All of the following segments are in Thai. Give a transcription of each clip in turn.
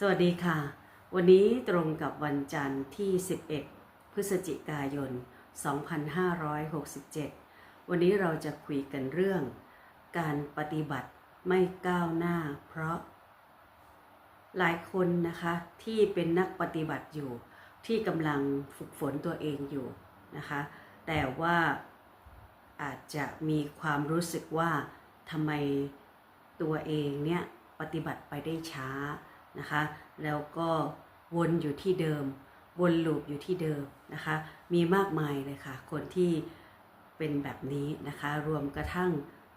สวัสดีค่ะ วันนี้ตรงกับวันจันทร์ที่ 11 พฤศจิกายน 2567 วันนี้เราจะคุยกันเรื่อง การปฏิบัติไม่ก้าวหน้า เพราะ หลายคนนะคะที่เป็นนักปฏิบัติอยู่ ที่กำลังฝึกฝนตัวเองอยู่นะคะ แต่ว่าอาจจะมีความรู้สึกว่าทำไมตัวเองเนี่ยปฏิบัติไปได้ช้า นะคะ แล้วก็วนอยู่ที่เดิม วนลูปอยู่ที่เดิมนะคะ มีมากมายเลยค่ะ คนที่เป็นแบบนี้นะคะ รวมกระทั่ง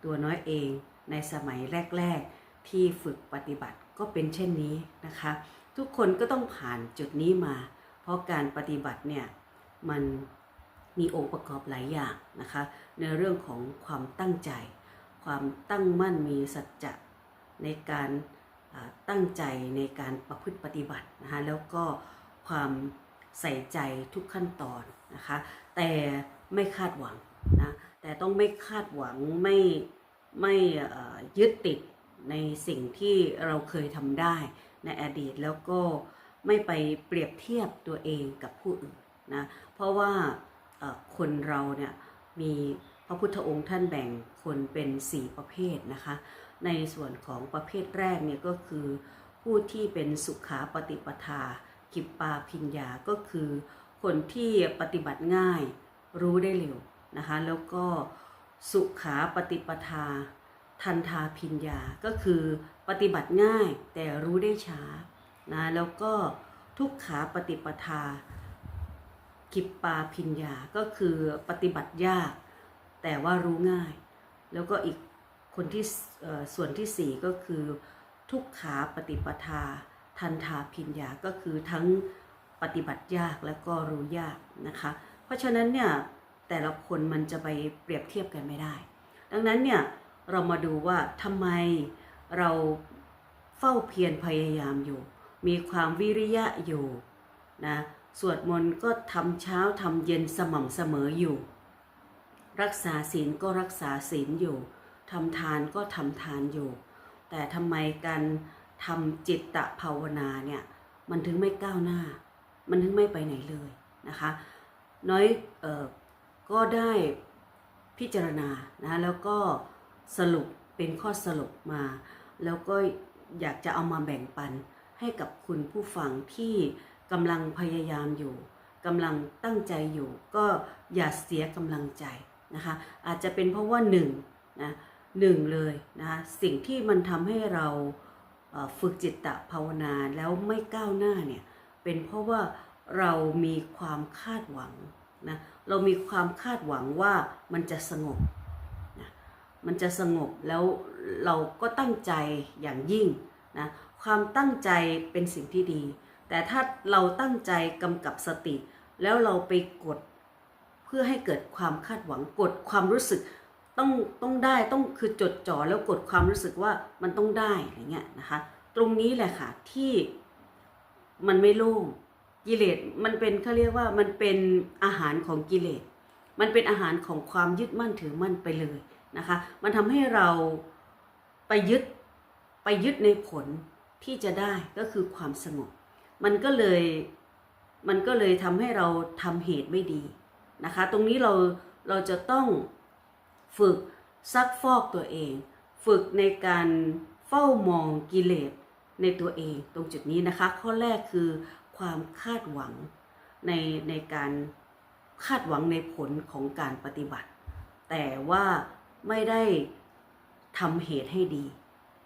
ตัวน้อยเองในสมัยแรก ๆ ที่ฝึกปฏิบัติก็เป็นเช่นนี้นะคะ ทุกคนก็ต้องผ่านจุดนี้มา เพราะการปฏิบัติเนี่ยมันมีองค์ประกอบหลายอย่างนะคะ ในเรื่องของความตั้งใจ ความตั้งมั่นมีสัจจะในการ ตั้งใจในการประพฤติปฏิบัตินะคะแล้วก็ความใส่ใจทุกขั้นตอนนะคะ แต่ไม่คาดหวังนะแต่ต้องไม่คาดหวังไม่ไม่ยึดติดในสิ่งที่เราเคยทำได้ในอดีตแล้วก็ไม่ไปเปรียบเทียบตัวเองกับผู้อื่นนะเพราะว่าคนเราเนี่ยมีพระพุทธองค์ท่านแบ่งคนเป็น 4 ประเภทนะคะ ในส่วนของประเภทแรกเนี่ยก็คือ ผู้ที่เป็นสุขาปฏิปทา กิปปาพิญญาก็คือ คนที่ปฏิบัติง่ายรู้ได้เร็วนะคะแล้วก็สุขาปฏิปทา ทันทาพิญญาก็คือปฏิบัติง่ายแต่รู้ได้ช้านะแล้วก็ทุกขาปฏิปทา กิปปาพิญญาก็คือปฏิบัติยาก แต่ว่ารู้ง่าย แล้วก็อีก คนที่ส่วนที่สี่ก็คือทุกขาปฏิปทา ทันทาพิญญาก็คือทั้งปฏิบัติยากและก็รู้ยากนะคะ เพราะฉะนั้นเนี่ยแต่ละคนมันจะไปเปรียบเทียบกันไม่ได้ ดังนั้นเนี่ยเรามาดูว่าทำไมเราเฝ้าเพียรพยายามอยู่ มีความวิริยะอยู่นะสวดมนต์ก็ทำเช้าทำเย็นสม่ำเสมออยู่ รักษาศีลก็รักษาศีลอยู่ ทำทานก็ทำทานอยู่ แต่ทำไมการทำจิตตภาวนาเนี่ยมันถึงไม่ก้าวหน้า มันถึงไม่ไปไหนเลยนะคะ น้อยเออก็ได้พิจารณานะแล้วก็สรุปเป็นข้อสรุปมา แล้วก็อยากจะเอามาแบ่งปันให้กับคุณผู้ฟังที่กำลังพยายามอยู่กำลังตั้งใจอยู่ ก็อย่าเสียกำลังใจนะคะ อาจจะเป็นเพราะว่าหนึ่งนะ หนึ่งเลยนะคะสิ่งที่มันทำให้เราฝึกจิตตะภาวนาแล้วไม่ก้าวหน้าเนี่ยเป็นเพราะว่าเรามีความคาดหวังนะเรามีความคาดหวังว่ามันจะสงบนะมันจะสงบแล้วเราก็ตั้งใจอย่างยิ่งนะความตั้งใจเป็นสิ่งที่ดี แต่ถ้าเราตั้งใจกำกับสติ แล้วเราไปกดเพื่อให้เกิดความคาดหวังกดความรู้สึก ต้องต้องได้ต้องคือจดจ่อแล้วกดความรู้สึกว่ามันต้องได้อย่างเงี้ยนะคะ ตรงนี้แหละค่ะที่มันไม่โล่งกิเลสมันเป็นเขาเรียกว่ามันเป็นอาหารของกิเลส มันเป็นอาหารของความยึดมั่นถือมั่นไปเลยนะคะ มันทำให้เราไปยึดไปยึดในผลที่จะได้ก็คือความสงบ มันก็เลยมันก็เลยทำให้เราทำเหตุไม่ดีนะคะ ตรงนี้เราเราจะต้อง ฝึกซักฟอกตัวเอง ฝึกในการเฝ้ามองกิเลสในตัวเองตรงจุดนี้นะคะ ข้อแรกคือความคาดหวังในในการคาดหวังในผลของการปฏิบัติ แต่ว่าไม่ได้ทำเหตุให้ดี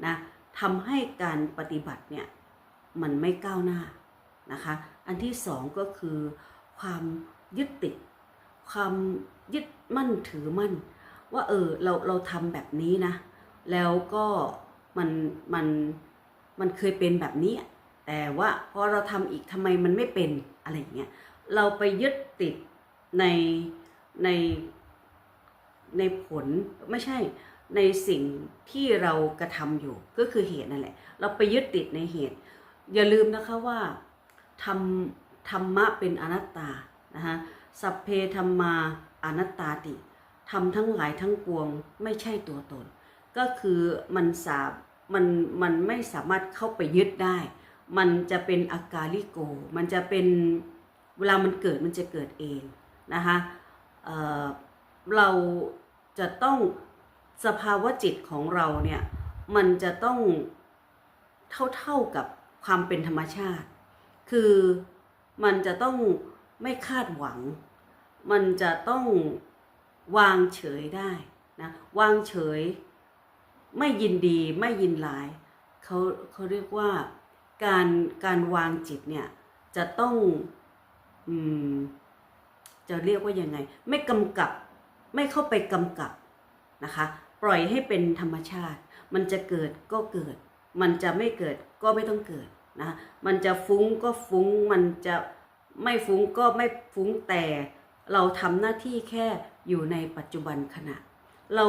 นะทำให้การปฏิบัติเนี่ยมันไม่ก้าวหน้านะคะ อันที่สองก็คือความยึดติด ความยึดมั่นถือมั่น ว่าเออเราเราทำแบบนี้นะ แล้วก็มันมันมันเคยเป็นแบบนี้แต่ว่าพอเราทำอีกทำไมมันไม่เป็นอะไรอย่างเงี้ยเราไปยึดติดในในในผลไม่ใช่ในสิ่งที่เรากระทำอยู่ก็คือเหตุนั่นแหละ เราไปยึดติดในเหตุ อย่าลืมนะคะว่าธรรมธรรมะเป็นอนัตตานะคะสัพเพธรรมาอนัตตาติ ทำทั้งหลายทั้งปวงไม่ใช่ตัวตน ก็คือมันสามันมันไม่สามารถเข้าไปยึดได้ มันจะเป็นอากาลิโก มันจะเป็นเวลามันเกิดมันจะเกิดเองนะคะเเราจะต้องสภาวะจิตของเราเนี่ยมันจะต้องเท่าๆกับความเป็นธรรมชาติ คือมันจะต้องไม่คาดหวัง มันจะต้อง วางเฉยได้นะวางเฉยไม่ยินดีไม่ยินร้ายเขาเขาเรียกว่าการการวางจิตเนี่ยจะต้องอืมจะเรียกว่ายังไง ไม่กำกับไม่เข้าไปกำกับนะคะ ปล่อยให้เป็นธรรมชาติ มันจะเกิดก็เกิด มันจะไม่เกิดก็ไม่ต้องเกิดนะมันจะฟุ้งก็ฟุ้งมันจะไม่ฟุ้งก็ไม่ฟุ้งแต่เราทำหน้าที่แค่ อยู่ในปัจจุบันขณะ เรา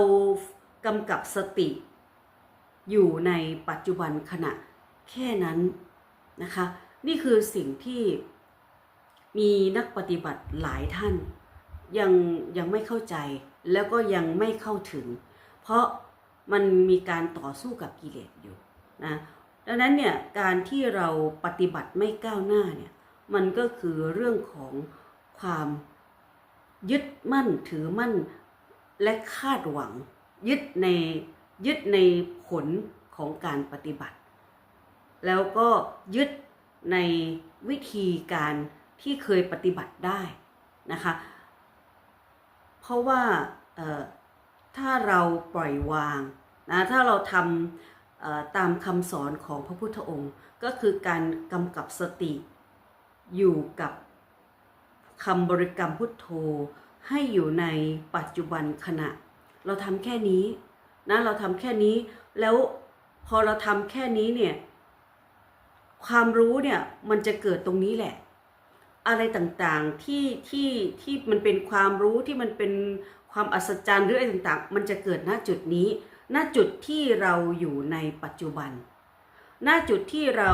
กำกับสติ อยู่ในปัจจุบันขณะแค่นั้นนะคะ นี่คือสิ่งที่มีนักปฏิบัติหลายท่าน ยังยังไม่เข้าใจแล้วก็ยังไม่เข้าถึง เพราะมันมีการต่อสู้กับกิเลสอยู่นะดังนั้นเนี่ยการที่เราปฏิบัติไม่ก้าวหน้าเนี่ยมันก็คือเรื่องของความ ยึดมั่นถือมั่นและคาดหวัง ยึดในยึดในผลของการปฏิบัติ แล้วก็ยึดในวิธีการที่เคยปฏิบัติได้นะคะ เพราะว่าถ้าเราปล่อยวางนะถ้าเราทำตามคำสอนของพระพุทธองค์ ก็คือการกำกับสติอยู่กับ คำบริกรรมพุทโธให้อยู่ในปัจจุบันขณะ เราทำแค่นี้นะเราทำแค่นี้แล้วพอเราทำแค่นี้เนี่ยความรู้เนี่ยมันจะเกิดตรงนี้แหละ อะไรต่างๆที่ที่ที่มันเป็นความรู้ที่มันเป็นความอัศจรรย์หรืออะไรต่างๆ มันจะเกิดณจุดนี้ ณจุดที่เราอยู่ในปัจจุบัน ณจุดที่เรา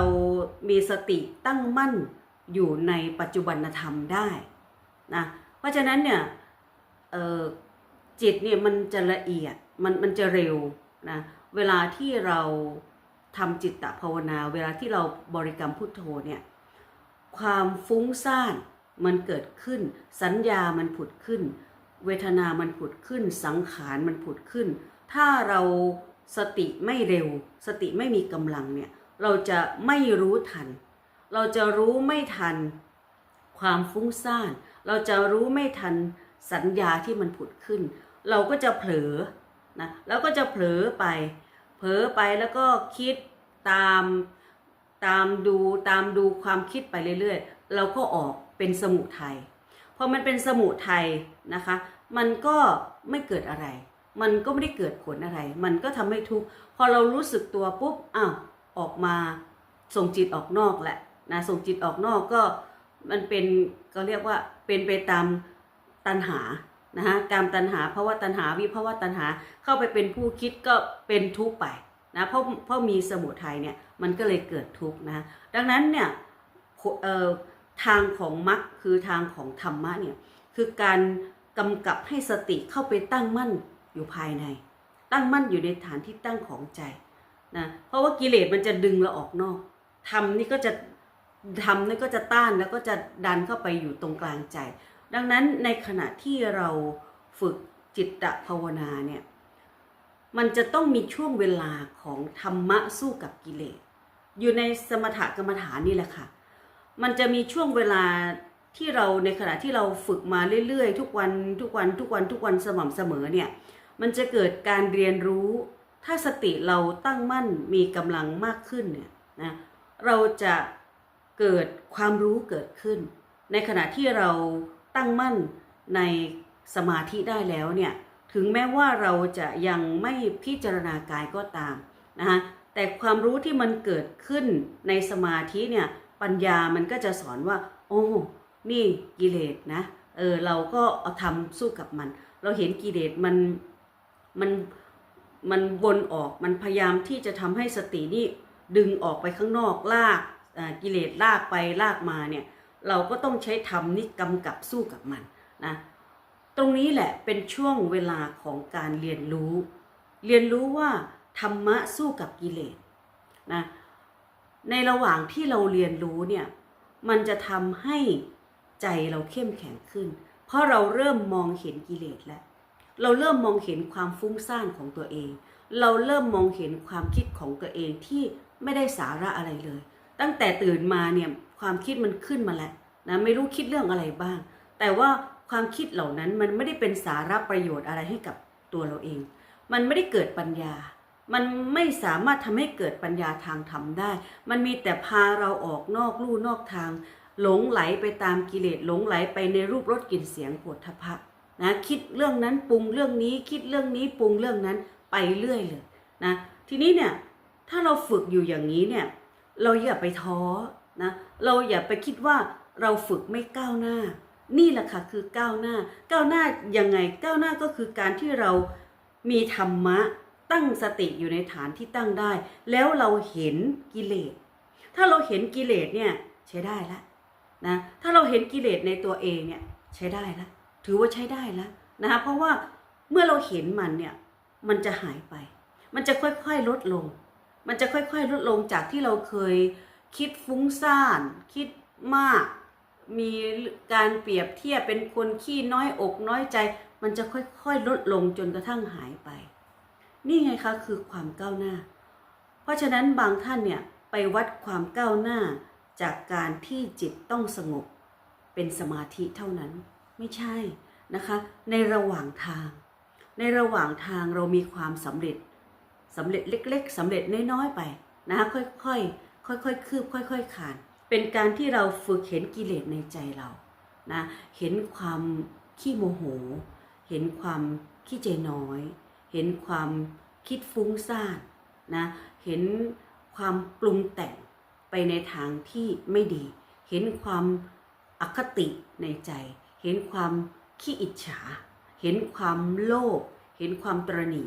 มีสติตั้งมั่นอยู่ในปัจจุบันธรรมได้ นะเพราะฉะนั้นเนี่ยจิตเนี่ยมันจะละเอียดมันมันจะเร็วนะเวลาที่เราทำจิตตภาวนา เวลาที่เราบริกรรมพุทโธเนี่ยความฟุ้งซ่านมันเกิดขึ้น สัญญามันผุดขึ้น เวทนามันผุดขึ้น สังขารมันผุดขึ้น ถ้าเราสติไม่เร็ว สติไม่มีกำลังเนี่ยเราจะไม่รู้ทัน เราจะรู้ไม่ทัน ความฟุ้งซ่าน เราจะรู้ไม่ทันสัญญาที่มันผุดขึ้น เราก็จะเผลอนะแล้วก็จะเผลอไป เผลอไปแล้วก็คิดตามตามดูตามดูความคิดไปเรื่อยๆ เราก็ออกเป็นสมุทัยพอมันเป็นสมุทัยนะคะ มันก็ไม่เกิดอะไร มันก็ไม่ได้เกิดผลอะไร มันก็ทำให้ทุกข์พอเรารู้สึกตัวปุ๊บอ้าวออกมาส่งจิตออกนอกแหละนะส่งจิตออกนอกก็ มันเป็นก็เรียกว่าเป็นไปตามตัณหานะฮะการตัณหาเพราะว่าตัณหาวิภาวะตัณหาเข้าไปเป็นผู้คิดก็เป็นทุกข์ไปนะเพราะเพราะมีสมุทัยเนี่ยมันก็เลยเกิดทุกข์นะดังนั้นเนี่ยเอ่อทางของมรรคคือทางของธรรมะเนี่ยคือการกำกับให้สติเข้าไปตั้งมั่นอยู่ภายใน ตั้งมั่นอยู่ในฐานที่ตั้งของใจนะเพราะว่ากิเลสมันจะดึงเราออกนอกทำนี่ก็จะ ทำนี่ก็จะต้านแล้วก็จะดันเข้าไปอยู่ตรงกลางใจ ดังนั้นในขณะที่เราฝึกจิตตภาวนาเนี่ยมันจะต้องมีช่วงเวลาของธรรมะสู้กับกิเลส อยู่ในสมถกรรมฐานนี่แหละค่ะ มันจะมีช่วงเวลาที่เราในขณะที่เราฝึกมาเรื่อยๆ ทุกวันทุกวันทุกวันทุกวันสม่ำเสมอเนี่ยมันจะเกิดการเรียนรู้ ถ้าสติเราตั้งมั่นมีกำลังมากขึ้นเนี่ยนะเราจะ เกิดความรู้เกิดขึ้น ในขณะที่เราตั้งมั่นในสมาธิได้แล้วเนี่ยถึงแม้ว่าเราจะยังไม่พิจารณากายก็ตามนะคะแต่ความรู้ที่มันเกิดขึ้นในสมาธิเนี่ยปัญญามันก็จะสอนว่า โอ้นี่กิเลสนะเออเราก็เอาทำสู้กับมัน เราเห็นกิเลสมันมันมันวนออกมันพยายามที่จะทำให้สตินี่ดึงออกไปข้างนอกลาก กิเลสลากไปลากมาเนี่ยเราก็ต้องใช้ธรรมนี่กำกับสู้กับมันนะตรงนี้แหละเป็นช่วงเวลาของการเรียนรู้ เรียนรู้ว่าธรรมะสู้กับกิเลสนะในระหว่างที่เราเรียนรู้เนี่ยมันจะทำให้ใจเราเข้มแข็งขึ้น เพราะเราเริ่มมองเห็นกิเลสแล้วเราเริ่มมองเห็นความฟุ้งซ่านของตัวเอง เราเริ่มมองเห็นความคิดของตัวเองที่ไม่ได้สาระอะไรเลย ตั้งแต่ตื่นมาเนี่ยความคิดมันขึ้นมาแล้วนะไม่รู้คิดเรื่องอะไรบ้าง แต่ว่าความคิดเหล่านั้นมันไม่ได้เป็นสาระประโยชน์อะไรให้กับตัวเราเอง มันไม่ได้เกิดปัญญา มันไม่สามารถทำให้เกิดปัญญาทางธรรมได้ มันมีแต่พาเราออกนอกลู่นอกทาง หลงไหลไปตามกิเลสหลงไหลไปในรูปรสกลิ่นเสียงโผฏฐพะนะคิดเรื่องนั้นปรุงเรื่องนี้คิดเรื่องนี้ปรุงเรื่องนั้นไปเรื่อยเลยนะทีนี้เนี่ยถ้าเราฝึกอยู่อย่างนี้เนี่ย เราอย่าไปท้อนะเราอย่าไปคิดว่าเราฝึกไม่ก้าวหน้า นี่แหละค่ะคือก้าวหน้า ก้าวหน้ายังไงก้าวหน้าก็คือการที่เรามีธรรมะตั้งสติอยู่ในฐานที่ตั้งได้ แล้วเราเห็นกิเลส ถ้าเราเห็นกิเลสเนี่ยใช้ได้ละนะถ้าเราเห็นกิเลสในตัวเองเนี่ยใช้ได้ละถือว่าใช้ได้ล้วนะคะเพราะว่าเมื่อเราเห็นมันเนี่ยมันจะหายไป มันจะค่อยๆลดลง มันจะค่อยๆ ลดลงจากที่เราเคยคิดฟุ้งซ่าน คิดมาก มีการเปรียบเทียบเป็นคนขี้น้อยอกน้อยใจ มันจะค่อยๆ ลดลงจนกระทั่งหายไป นี่ไงคะคือความก้าวหน้า เพราะฉะนั้นบางท่านเนี่ยไปวัดความก้าวหน้าจากการที่จิตต้องสงบ เป็นสมาธิเท่านั้นไม่ใช่นะคะ ในระหว่างทาง ในระหว่างทางเรามีความสำเร็จ สำเร็จเล็ก ๆสำเร็จน้อยๆไปนะคะค่อยๆค่อยๆคืบค่อย ๆ ขาน เป็นการที่เราฝึกเห็นกิเลสในใจเรานะเห็นความขี้โมโห เห็นความขี้ใจน้อย เห็นความคิดฟุ้งซ่านนะเห็นความปรุงแต่งไปในทางที่ไม่ดี เห็นความอคติในใจ เห็นความขี้อิจฉา เห็นความโลภเห็นความตรณี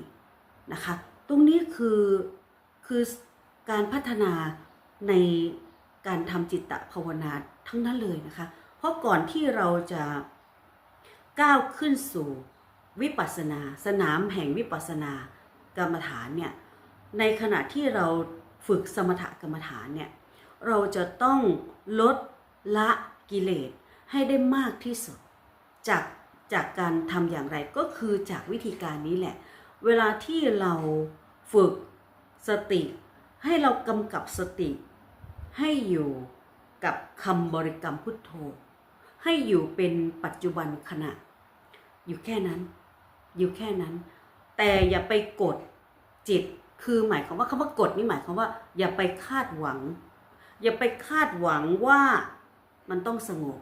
นะคะ ตรงนี้คือคือการพัฒนาในการทำจิตตภาวนาทั้งนั้นเลยนะคะ เพราะก่อนที่เราจะก้าวขึ้นสู่วิปัสสนา สนามแห่งวิปัสสนากรรมฐานเนี่ยในขณะที่เราฝึกสมถกรรมฐานเนี่ยเราจะต้องลดละกิเลสให้ได้มากที่สุด จากจากการทำอย่างไรก็คือจากวิธีการนี้แหละ เวลาที่เราฝึกสติ ให้เรากำกับสติ ให้อยู่กับคำบริกรรมพุทโธ ให้อยู่เป็นปัจจุบันขณะ อยู่แค่นั้น อยู่แค่นั้น แต่อย่าไปกดจิตคือหมายความว่าคำว่ากดนี่หมายความว่า อย่าไปคาดหวัง อย่าไปคาดหวังว่ามันต้องสงบ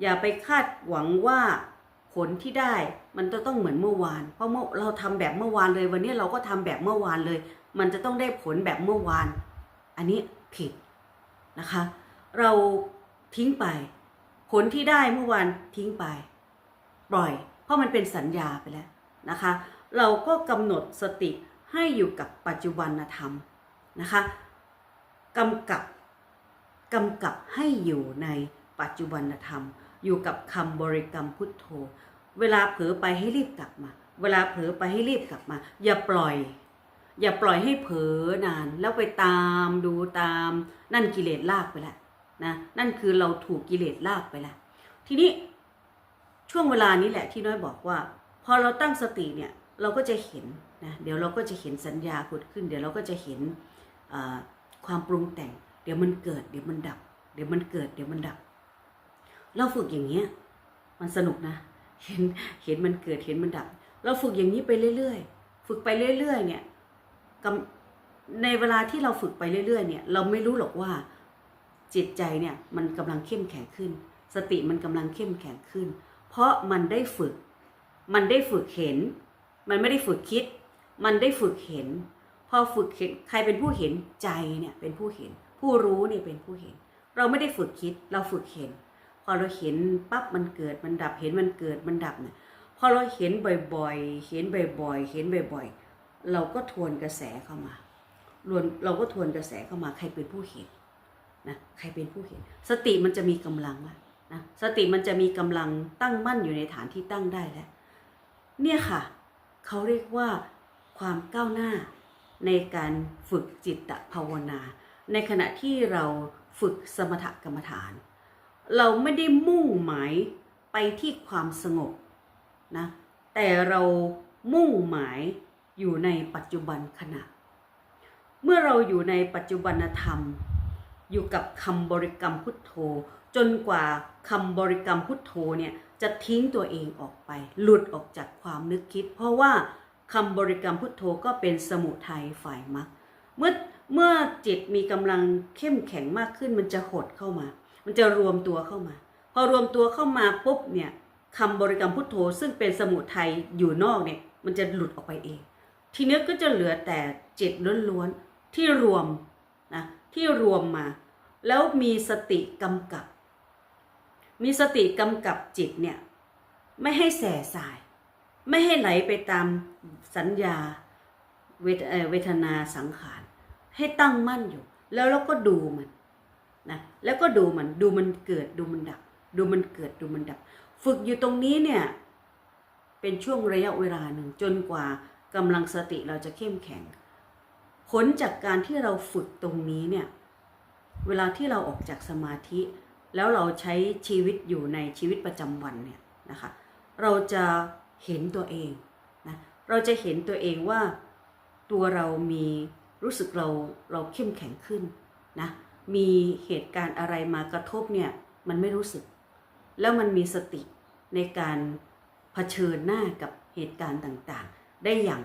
อย่าไปคาดหวังว่าผลที่ได้ มันจะต้องเหมือนเมื่อวาน เพราะเมื่อเราทำแบบเมื่อวานเลย วันนี้เราก็ทำแบบเมื่อวานเลย มันจะต้องได้ผลแบบเมื่อวาน อันนี้ผิดนะคะ เราทิ้งไป ผลที่ได้เมื่อวานทิ้งไป ปล่อย เพราะมันเป็นสัญญาไปแล้วนะคะ เราก็กำหนดสติให้อยู่กับปัจจุบันธรรมนะคะกำกับกำกับให้อยู่ในปัจจุบันธรรม อยู่กับคำบริกรรมพุทโธ เวลาเผลอไปให้รีบกลับมา เวลาเผลอไปให้รีบกลับมา อย่าปล่อย อย่าปล่อยให้เผลอนาน แล้วไปตามดูตาม นั่นกิเลสลากไปแล้วนะนั่นคือเราถูกกิเลสลากไปแล้วทีนี้ช่วงเวลานี้แหละที่น้อยบอกว่า พอเราตั้งสติเนี่ยเราก็จะเห็นนะเดี๋ยวเราก็จะเห็นสัญญาผุดขึ้น เดี๋ยวเราก็จะเห็นความปรุงแต่ง เดี๋ยวมันเกิด เดี๋ยวมันดับ เดี๋ยวมันเกิด เดี๋ยวมันดับ เราฝึกอย่างเงี้ยมันสนุกนะ เห็นเห็นมันเกิดเห็นมันดับ เราฝึกอย่างนี้ไปเรื่อยๆ ฝึกไปเรื่อย ๆ เนี่ยในเวลาที่เราฝึกไปเรื่อย ๆ เนี่ยเราไม่รู้หรอกว่าจิตใจเนี่ยมันกำลังเข้มแข็งขึ้น สติมันกำลังเข้มแข็งขึ้น เพราะมันได้ฝึก มันได้ฝึกเห็น มันไม่ได้ฝึกคิด มันได้ฝึกเห็น พอฝึกเห็นใครเป็นผู้เห็นใจเนี่ยเป็นผู้เห็น ผู้รู้เนี่ยเป็นผู้เห็น เราไม่ได้ฝึกคิดเราฝึกเห็น อเราเห็นปั๊บมันเกิดมันดับเห็นมันเกิดมันดับเนี่ยพอเราเห็นบ่อยๆ เห็นบ่อยๆ เห็นบ่อยๆ เราก็ทวนกระแสเข้ามารวนเราก็ทวนกระแสเข้ามา ใครเป็นผู้เห็นนะใครเป็นผู้เห็น สติมันจะมีกำลังนะสติมันจะมีกำลังตั้งมั่นอยู่ในฐานที่ตั้งได้แล้วเนี่ยค่ะเขาเรียกว่าความก้าวหน้าในการฝึกจิตภาวนา ในขณะที่เราฝึกสมถกรรมฐาน เราไม่ได้มุ่งหมายไปที่ความสงบนะแต่เรามุ่งหมายอยู่ในปัจจุบันขณะ เมื่อเราอยู่ในปัจจุบันธรรม อยู่กับคำบริกรรมพุทโธ จนกว่าคำบริกรรมพุทโธเนี่ยจะทิ้งตัวเองออกไป หลุดออกจากความนึกคิด เพราะว่าคำบริกรรมพุทโธก็เป็นสมุทัยฝ่ายมรรคเมื่อเมื่อจิตมีกำลังเข้มแข็งมากขึ้นมันจะหดเข้ามา มันจะรวมตัวเข้ามา พอรวมตัวเข้ามาปุ๊บเนี่ยคำบริกรรมพุทโธ ซึ่งเป็นสมุทัยอยู่นอกเนี่ยมันจะหลุดออกไปเอง ทีนี้ก็จะเหลือแต่จิตล้วนๆที่รวมนะที่รวมมา แล้วมีสติกำกับ มีสติกำกับจิตเนี่ยไม่ให้แส่สาย ไม่ให้ไหลไปตามสัญญาเวทเเวทนาสังขาร ให้ตั้งมั่นอยู่ แล้วเราก็ดูมัน นะแล้วก็ดูมันดูมันเกิดดูมันดับ ดูมันเกิดดูมันดับ ฝึกอยู่ตรงนี้เนี่ยเป็นช่วงระยะเวลาหนึ่งจนกว่ากำลังสติเราจะเข้มแข็ง ผลจากการที่เราฝึกตรงนี้เนี่ยเวลาที่เราออกจากสมาธิ แล้วเราใช้ชีวิตอยู่ในชีวิตประจำวันเนี่ยนะคะเราจะเห็นตัวเองนะเราจะเห็นตัวเองว่าตัวเรามีรู้สึกเราเราเข้มแข็งขึ้นนะ มีเหตุการณ์อะไรมากระทบเนี่ยมันไม่รู้สึก แล้วมันมีสติในการเผชิญหน้ากับเหตุการณ์ต่างๆ ได้อย่าง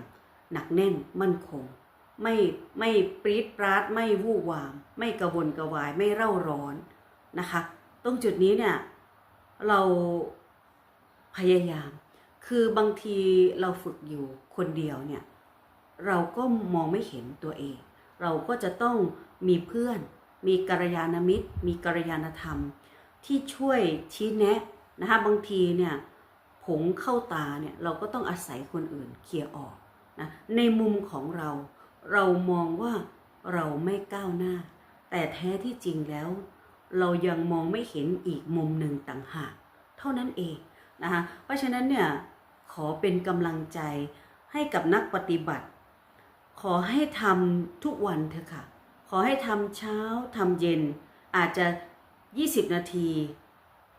หนักแน่นมั่นคง ไม่ไม่ปรีดปราดไม่วู่วาม ไม่กระวนกระวายไม่เร่าร้อนนะคะ ตรงจุดนี้เนี่ยเราพยายาม คือบางทีเราฝึกอยู่คนเดียวเนี่ยเราก็มองไม่เห็นตัวเอง เราก็จะต้องมีเพื่อน มีกัลยาณมิตร มีกัลยาณธรรม ที่ช่วยชี้แนะนะคะบางทีเนี่ยผงเข้าตาเนี่ยเราก็ต้องอาศัยคนอื่นเคลียร์ออกนะในมุมของเราเรามองว่าเราไม่ก้าวหน้า แต่แท้ที่จริงแล้ว เรายังมองไม่เห็นอีกมุมหนึ่งต่างหาก เท่านั้นเองนะคะเพราะฉะนั้นเนี่ยขอเป็นกำลังใจให้กับนักปฏิบัติ ขอให้ทำทุกวันเถอะค่ะ ขอให้ทำเช้าทำเย็น อาจจะ 20 นาที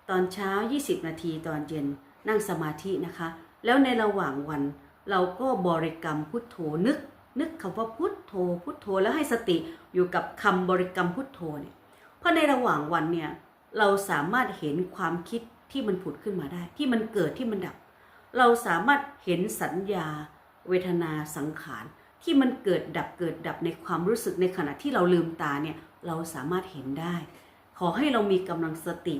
ตอนเช้า 20 นาทีตอนเย็นนั่งสมาธินะคะ แล้วในระหว่างวันเราก็บริกรรมพุทโธนึก นึกคำว่าพุทโธ พุทโธแล้วให้สติอยู่กับคำบริกรรมพุทโธเนี่ยเพราะในระหว่างวันเนี่ยเราสามารถเห็นความคิดที่มันผุดขึ้นมาได้ ที่มันเกิดที่มันดับ เราสามารถเห็นสัญญา เวทนาสังขาร ที่มันเกิดดับเกิดดับในความรู้สึกในขณะที่เราลืมตาเนี่ยเราสามารถเห็นได้ ขอให้เรามีกำลังสติ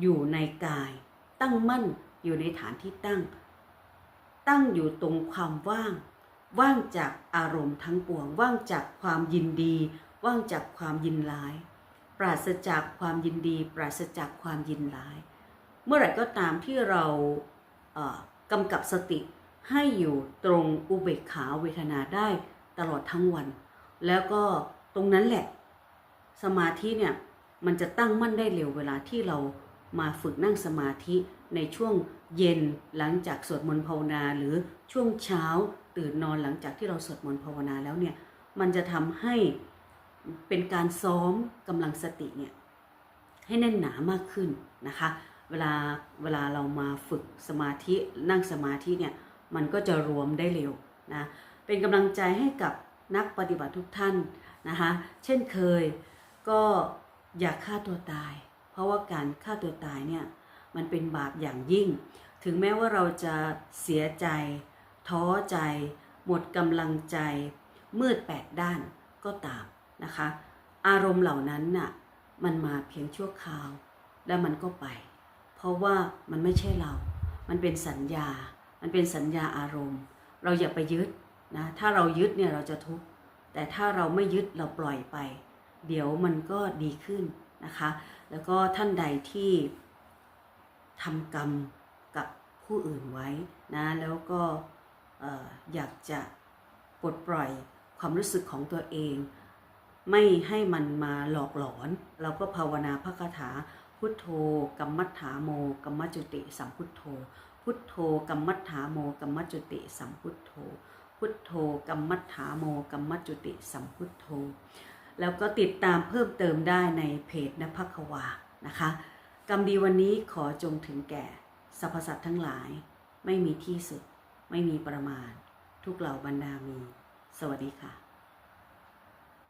อยู่ในกาย ตั้งมั่นอยู่ในฐานที่ตั้ง ตั้งอยู่ตรงความว่าง ว่างจากอารมณ์ทั้งปวง ว่างจากความยินดี ว่างจากความยินร้าย ปราศจากความยินดี ปราศจากความยินร้าย เมื่อไหร่ก็ตามที่เรากำกับสติ ให้อยู่ตรงอุเบกขาเวทนาได้ตลอดทั้งวัน แล้วก็ตรงนั้นแหละ สมาธิเนี่ยมันจะตั้งมั่นได้เร็วเวลาที่เรามาฝึกนั่งสมาธิในช่วงเย็นหลังจากสวดมนต์ภาวนา หรือช่วงเช้าตื่นนอนหลังจากที่เราสวดมนต์ภาวนาแล้วเนี่ยมันจะทำให้เป็นการซ้อมกำลังสติเนี่ยให้แน่นหนามากขึ้นนะคะ เวลาเวลาเรามาฝึกสมาธินั่งสมาธิเนี่ย มันก็จะรวมได้เร็วนะเป็นกำลังใจให้กับนักปฏิบัติทุกท่านนะคะเช่นเคยก็อย่าฆ่าตัวตาย เพราะว่าการฆ่าตัวตายเนี่ยมันเป็นบาปอย่างยิ่ง ถึงแม้ว่าเราจะเสียใจ ท้อใจ หมดกำลังใจ มืดแปดด้านก็ตามนะคะ อารมณ์เหล่านั้นน่ะมันมาเพียงชั่วคราว แล้วมันก็ไป เพราะว่ามันไม่ใช่เรา มันเป็นสัญญา มันเป็นสัญญาอารมณ์ เราอย่าไปยึดนะถ้าเรายึดเนี่ยเราจะทุกข์แต่ถ้าเราไม่ยึดเราปล่อยไป เดี๋ยวมันก็ดีขึ้นนะคะ แล้วก็ท่านใดที่ทำกรรมกับผู้อื่นไว้นะแล้วก็เอ่ออยากจะปลดปล่อยความรู้สึกของตัวเอง ไม่ให้มันมาหลอกหลอน เราก็ภาวนาพระคาถาพุทโธ กัมมัฏฐาโม กัมมัจจุติ สัมพุทโธ พุทโธกัมมัฏฐาโมกัมมัจจุติสัมพุทโธ พุทโธกัมมัฏฐาโมกัมมัจจุติสัมพุทโธ แล้วก็ติดตามเพิ่มเติมได้ในเพจนภัควานะคะกรรมดีวันนี้ขอจงถึงแก่สรรพสัตว์ทั้งหลาย ไม่มีที่สุด ไม่มีประมาณ ทุกเหล่าบรรดามี สวัสดีค่ะ